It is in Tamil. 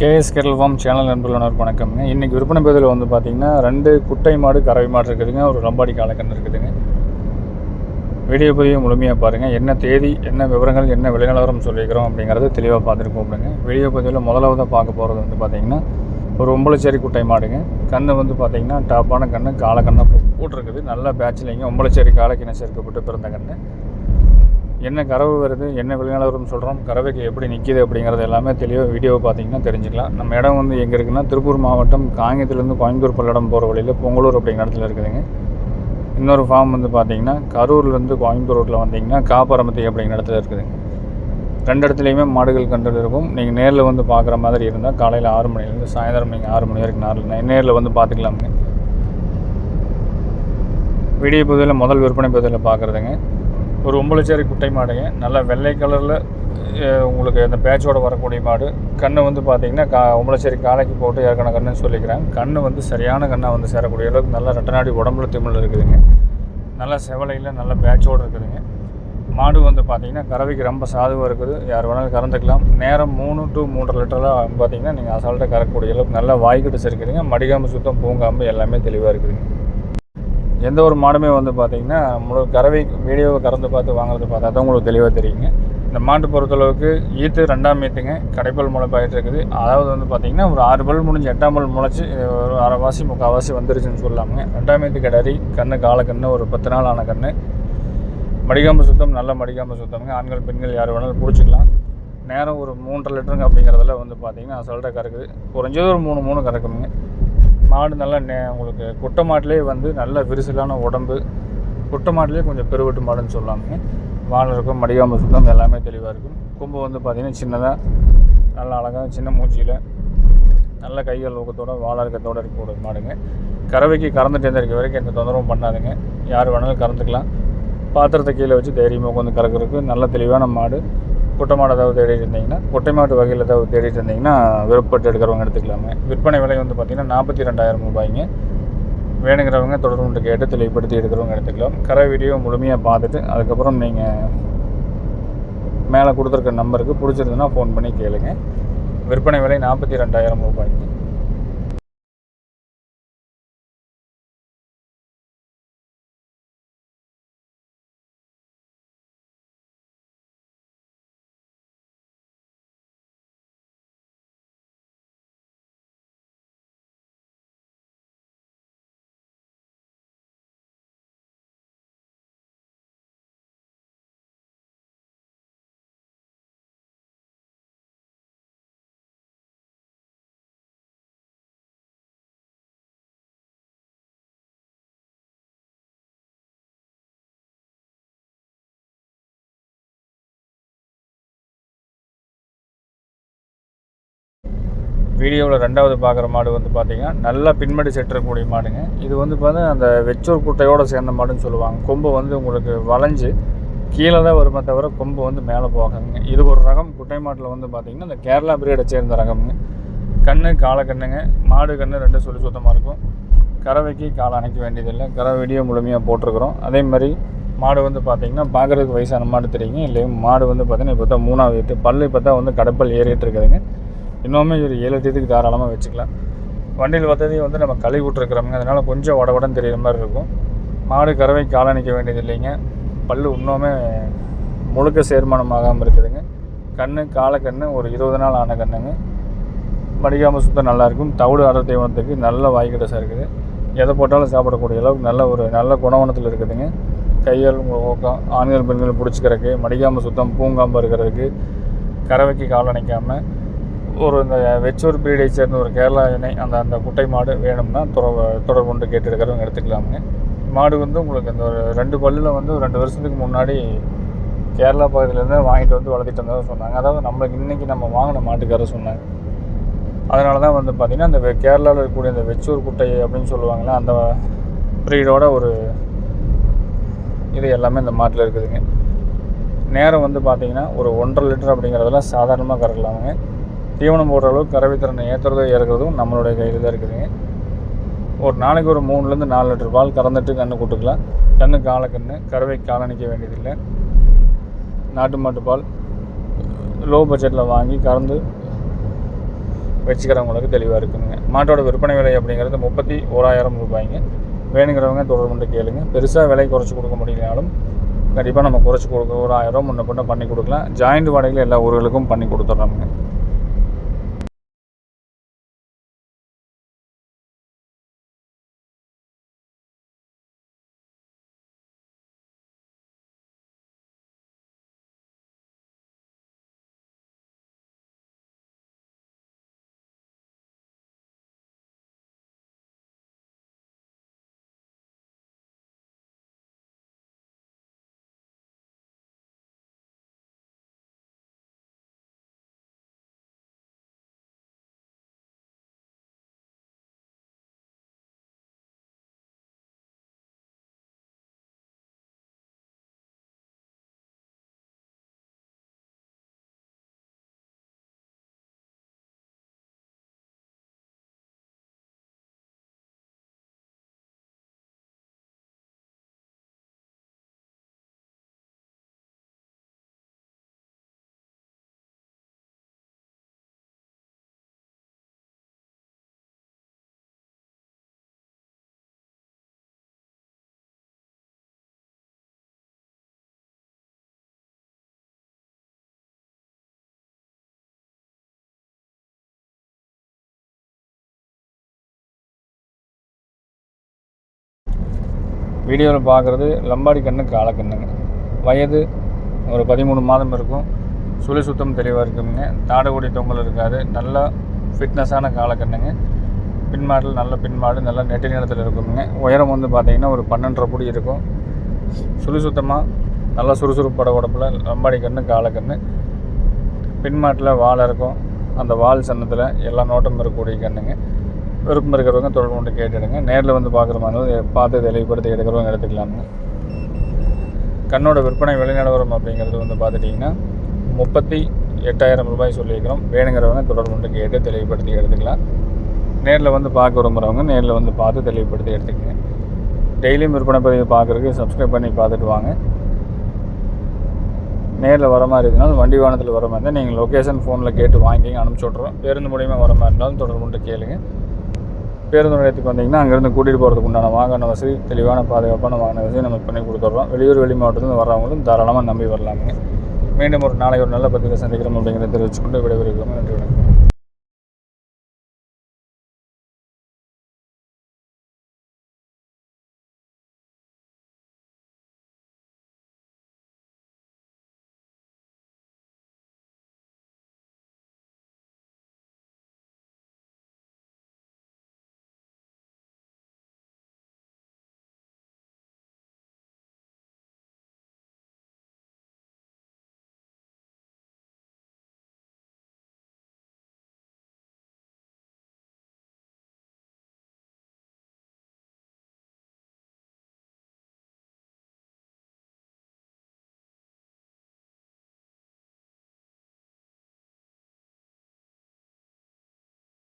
கேஎஸ் கெரல் ஃபார்ம் சேனல் நண்பர்களுக்கு வணக்கம்ங்க இன்றைக்கி விற்பனை பதிவில் வந்து பார்த்திங்கன்னா ரெண்டு குட்டை மாடு கறவை மாடு இருக்குதுங்க. ஒரு ரம்பாடி காலக்கன்று இருக்குதுங்க. வீடியோ பதிவை முழுமையாக பாருங்கள் என்ன தேதி என்ன விவரங்கள் என்ன விளைநிலவரம் சொல்லியிருக்கிறோம் அப்படிங்கிறத தெளிவாக பார்த்துட்டு கூப்பிடுங்க வீடியோ பதிவில் முதலாவதாக பார்க்க போகிறது வந்து பார்த்திங்கன்னா ஒரு ஒம்பளச்சேரி குட்டை மாடுங்க. கன்று வந்து பார்த்திங்கன்னா டாப்பான கன்று காலக்கண்ணை போட்டிருக்குது. நல்ல பேட்ச்லிங்க ஒம்பளச்சேரி காலக்கிணை சேர்க்கப்பட்டு பிறந்த கன்று என்ன கறவை வருது என்ன விளைநிலவரம் சொல்கிறோம் கறவைக்கு எப்படி நிற்கிது அப்படிங்கிறது எல்லாமே தெளிவாக வீடியோவை பார்த்தீங்கன்னா தெரிஞ்சுக்கலாம். நம்ம இடம் வந்து எங்கே இருக்குன்னா திருப்பூர் மாவட்டம் காங்கேயத்துலேருந்து கோயம்புத்தூர் பல்லடம் போகிற வழியில் பொங்கலூர் அப்படிங்கிற இடத்துல இருக்குதுங்க. இன்னொரு ஃபார்ம் வந்து பார்த்தீங்கன்னா கரூர்லேருந்து கோயம்புத்தூர் ரோட்டில் வந்தீங்கன்னா காப்பரமத்தி அப்படிங்கிற இடத்துல இருக்குதுங்க ரெண்டு இடத்துலையுமே மாடுகள் கண்டுகள் இருக்கும். நீங்கள் நேரில் வந்து பார்க்குற மாதிரி இருந்தால் காலையில் ஆறு மணிலேருந்து சாயந்தரம் நீங்கள் ஆறு மணி வரைக்கும் நாரில் நேரில் வந்து பார்த்துக்கலாமுங்க. வீடியோ பகுதியில் முதல் விற்பனை பகுதியில் பார்க்குறதுங்க. ஒரு ஒம்பளச்சேரி குட்டை மாடுங்க. நல்லா வெள்ளை கலரில் உங்களுக்கு அந்த பேட்சோடு வரக்கூடிய மாடு. கண்ணை வந்து பார்த்தீங்கன்னா கா ஒம்பளச்சேரி காலைக்கு போட்டு ஏற்கனவே கண்ணுன்னு சொல்லிக்கிறேன். கண்ணு வந்து சரியான கண்ணாக வந்து சேரக்கூடிய அளவுக்கு நல்லா ரெட்டநாடி உடம்புல திமிழ் இருக்குதுங்க. நல்லா செவலையில் நல்ல பேட்சோடு இருக்குதுங்க. மாடு வந்து பார்த்தீங்கன்னா கறவைக்கு ரொம்ப சாதுவாக இருக்குது. யார் வேணாலும் கறந்துக்கலாம். நேரம் மூணு டு மூன்றரை லிட்டரெலாம் பார்த்தீங்கன்னா நீங்கள் அசால்ட்டாக கறக்கக்கூடிய அளவுக்கு நல்லா வாய்க்கிட்டு சரிக்குதுங்க. மடிகாம்பு சுத்தம் பூங்காம்பு எல்லாமே தெளிவாக இருக்குதுங்க. எந்த ஒரு மாடுமே வந்து பார்த்திங்கன்னா முழு கறவை வீடியோவை கறந்து பார்த்து வாங்குறது பார்த்தா தான் உங்களுக்கு தெளிவாக தெரியுங்க. இந்த மாட்டு பொறுத்தளவுக்கு ஈத்து ரெண்டாம் ஈத்துங்க கடைப்பல் முளைப்பாயிட்டு இருக்குது. அதாவது வந்து பார்த்திங்கன்னா ஒரு ஆறு பல் முடிஞ்சு எட்டாம் பல் முளைச்சி ஒரு அரைவாசி முக்கால்வாசி வந்துருச்சுன்னு சொல்லாமுங்க. ரெண்டாம் ஈத்து கிடாரி கால காலக்கண்ணு ஒரு பத்து நாள் ஆன கண்ணு. மடிக்காமல் சுத்தம் நல்ல மடிக்காமல் சுத்தம்ங்க. ஆண்கள் பெண்கள் யார் வேணாலும் பிடிச்சிக்கலாம். நேரம் ஒரு மூன்றரை லிட்டருங்க அப்படிங்கிறதுல வந்து பார்த்திங்கன்னா அசால்ட்டாக கறக்குது. குறைஞ்சது ஒரு மூணு மூணு கறக்குமுங்க மாடு நல்லா நே உங்களுக்கு குட்டை மாட்டிலே வந்து நல்ல விரிசலான உடம்பு. குட்டை மாட்டிலே கொஞ்சம் பெருவட்டு மாடுன்னு சொல்லாமுங்க வால் இருக்கும் மடிகாம்பு சுத்தம் எல்லாமே தெளிவாக இருக்கும். கொம்பு வந்து பார்த்திங்கன்னா சின்னதாக நல்லா அழகாக சின்ன மூச்சியில் நல்ல கைகள் ஊக்கத்தோட இருக்க இருக்கக்கூடிய மாடுங்க. கறவைக்கு கறந்துட்டு இருக்க வரைக்கும் எந்த தொந்தரவும் பண்ணாதுங்க. யார் வேணாலும் கறந்துக்கலாம். பாத்திரத்தை கீழே வச்சு தைரியமாக உட்காந்து கறக்கிறதுக்கு நல்ல தெளிவான மாடு. கொட்டை மாடு ஏதாவது தேடிட்டு இருந்தீங்கன்னா குட்டை மாட்டு வகையில் ஏதாவது தேடிட்டு இருந்தீங்கன்னா விருப்பப்பட்டு எடுக்கிறவங்க எடுத்துக்கலாமே. விற்பனை விலை வந்து பார்த்திங்கன்னா நாற்பத்தி ரெண்டாயிரம் ரூபாய்ங்க. வேணுங்கிறவங்க தொடர்பு கேட்டு தெளிவுபடுத்தி எடுக்கிறவங்க எடுத்துக்கலாம். கரை வீடியோ முழுமையாக பார்த்துட்டு அதுக்கப்புறம் நீங்கள் மேலே கொடுத்துருக்க நம்பருக்கு பிடிச்சிருந்துன்னா ஃபோன் பண்ணி கேளுங்க. விற்பனை விலை நாற்பத்தி ரெண்டாயிரம் ரூபாய்ங்க. வீடியோவில் ரெண்டாவது பார்க்குற மாடு வந்து பார்த்தீங்கன்னா நல்லா பின்மடி செட்டுறக்கூடிய மாடுங்க. இது வந்து பார்த்தீங்கன்னா அந்த வெச்சூர் குட்டையோடு சேர்ந்த மாடுன்னு சொல்லுவாங்க. கொம்பு வந்து உங்களுக்கு வளைஞ்சு கீழே தான் வருமே தவிர கொம்பு வந்து மேலே போகாதுங்க. இது ஒரு ரகம் குட்டை மாட்டில் வந்து பார்த்திங்கன்னா இந்த கேரளா பிரீடை சேர்ந்த ரகம்ங்க. கண்ணு காலை கண்ணுங்க. மாடு கண்ணு ரெண்டும் சொல்லி சுத்தமாக இருக்கும். கறவைக்கு காலை அணைக்க வேண்டியதில்லை. கறவை வீடியோ முழுமையாக போட்டிருக்கிறோம். அதே மாதிரி மாடு வந்து பார்த்திங்கன்னா பார்க்குறதுக்கு வயசான மாடு தெரியுங்க. இல்லை மாடு வந்து பார்த்திங்கன்னா இப்போ தான் மூணாவது எட்டு பல்லு இப்போ தான் வந்து கடப்பல் ஏறிட்டு இருக்குதுங்க. இன்னுமே ஒரு ஏழு தேதிக்கு தாராளமாக வச்சுக்கலாம். வண்டியில் வசதியை வந்து நம்ம கழுவி விட்ருக்குறோங்க அதனால் கொஞ்சம் உடவுடன் தெரியுற மாதிரி இருக்கும். மாடு கறவை காலணிக்க வேண்டியது இல்லைங்க. பல் இன்னுமே முழுக்க சேர்மானம் ஆகாமல் இருக்குதுங்க. கண்ணு காலக்கண்ணு ஒரு இருபது நாள் ஆன கண்ணுங்க. மடிக்காமல் சுத்தம் நல்லாயிருக்கும் தவிடு அடர் தீவனத்துக்கு நல்ல வாய்க்கிட்ட இருக்குது. எதை போட்டாலும் சாப்பிடக்கூடிய அளவுக்கு நல்ல ஒரு நல்ல குணவனத்தில் இருக்குதுங்க. கையால் ஊக்கம் ஆண்கள் பெண்கள் பிடிச்சிக்கிறதுக்கு மடிக்காமல் சுத்தம் பூங்காமல் இருக்கிறதுக்கு கறவைக்கு கால் அணைக்காமல் ஒரு இந்த வெச்சூர் பிரீடை சேர்ந்த ஒரு கேரளா இணை அந்த அந்த குட்டை மாடு வேணும்னா தொடர்பு தொடர்பு கொண்டு கேட்டுருக்கிறவங்க எடுத்துக்கலாமுங்க. மாடு வந்து உங்களுக்கு இந்த ஒரு ரெண்டு பல்லில் வந்து ஒரு ரெண்டு வருஷத்துக்கு முன்னாடி கேரளா பகுதியிலேருந்து வாங்கிட்டு வந்து வளர்த்திட்டு வந்ததாக சொன்னாங்க. அதாவது நம்மளுக்கு இன்றைக்கி நம்ம வாங்கின மாட்டுக்காரர் சொன்னாங்க அதனால தான் வந்து பார்த்திங்கன்னா அந்த கேரளாவில் இருக்கக்கூடிய அந்த வெச்சூர் குட்டை அப்படின்னு சொல்லுவாங்களே அந்த ப்ரீடோட ஒரு இது எல்லாமே இந்த மாட்டில் இருக்குதுங்க. நேரம் வந்து பார்த்திங்கன்னா ஒரு ஒன்றரை லிட்டர் அப்படிங்கிறதெல்லாம் சாதாரணமாக கறக்கலாமுங்க. தீவனம் போடுற அளவுக்கு கறவை திறனை ஏற்றுறதும் இறக்குறதும் நம்மளுடைய கையில் தான் இருக்குதுங்க ஒரு நாளைக்கு ஒரு மூணுலேருந்து நாலு லிட்டர் பால் கறந்துட்டு கன்று கொடுத்துக்கலாம் கன்று காலை கன்று கறவை காலணிக்க வேண்டியதில்லை. நாட்டு மாட்டு பால் லோ பட்ஜெட்டில் வாங்கி கறந்து வச்சுக்கிறவங்களுக்கு தெளிவாக இருக்குங்க. மாட்டோட விற்பனை விலை அப்படிங்கிறது முப்பத்தி ஓராயிரம் ரூபாய்ங்க. வேணுங்கிறவங்க தொடர்பு கொண்டு கேளுங்க. பெருசாக விலை குறைச்சி கொடுக்க முடியலனாலும் கண்டிப்பாக நம்ம குறைச்சி கொடுக்க ஒரு ஆயிரம் முன்ன பண்ண பண்ணி கொடுக்கலாம். ஜாயிண்ட் வாடகையில் எல்லா ஊர்களுக்கும் பண்ணி கொடுத்துட்றோமுங்க வீடியோவில் பார்க்குறது லம்பாடி கண்ணு காலக்கண்ணுங்க வயது ஒரு பதிமூணு மாதம் இருக்கும். சுழி சுத்தம் தெளிவாக இருக்குங்க. தாடகுடி தொங்கல் இருக்காது. நல்ல ஃபிட்னஸான காலக்கண்ணுங்க பின்மாடல் நல்ல பின்மாடு நல்ல நெட்டி நிலத்தில் இருக்குங்க. உயரம் வந்து பார்த்திங்கன்னா ஒரு பன்னெண்டரை புடி இருக்கும். சுழி சுத்தமாக நல்லா சுறுசுறுப்பட உடப்பில் லம்பாடி கண்ணு காலக்கண்ணு பின்மாட்டில் வாழை இருக்கும் அந்த வால் சன்னத்தில் எல்லா நோட்டம் இருக்கக்கூடிய கண்ணுங்க. விருப்பம் இருக்கிறவங்க தொடர்பு கொண்டு கேட்டுடுங்க. நேரில் வந்து பார்க்குற மாதிரி பார்த்து தெளிவுபடுத்தி எடுக்கிறவங்க எடுத்துக்கலாமுங்க கண்ணோட விற்பனை விலைநிலவரம் அப்படிங்கிறது வந்து பார்த்துட்டிங்கன்னா முப்பத்தி எட்டாயிரம் ரூபாய் சொல்லியிருக்கிறோம். வேணுங்கிறவங்க தொடர்பு கொண்டு கேட்டு தெளிவுபடுத்தி எடுத்துக்கலாம். நேரில் வந்து பார்க்க விரும்புகிறவங்க நேரில் வந்து பார்த்து தெளிவுபடுத்தி எடுத்துக்கங்க. டெய்லியும் விற்பனை பதிவு பார்க்குறதுக்கு சப்ஸ்கிரைப் பண்ணி பார்த்துட்டு வாங்க. நேரில் வர மாதிரி இருந்தாலும் வண்டி வாகனத்தில் வர மாதிரி இருந்தால் நீங்கள் லொக்கேஷன் ஃபோனில் கேட்டு வாங்கிங்க அனுப்பிச்சி விட்ருவோம் பேருந்து மூலியமாக வர மாதிரி இருந்தாலும் தொடர்பு கொண்டு கேளுங்கள் பேருந்து நிலையத்துக்கு வந்தீங்கன்னா அங்கேருந்து கூட்டிகிட்டு போகிறதுக்கு உண்டான வாகன வசதி தெளிவான பாதுகாப்பான வாகன வசதி நம்ம பண்ணி கொடுத்துட்றோம். வெளியூர் வெளி மாவட்டத்தில் வர்றவங்களும் தாராளமாக நம்பி வரலாமுங்க மீண்டும் ஒரு நாளை ஒரு நல்ல பத்திரிகை சந்திக்கிறோம் அப்படிங்கிறத தெரிவிச்சுக்கொண்டு விடைபெறுகிறோம். நன்றி வணக்கம்.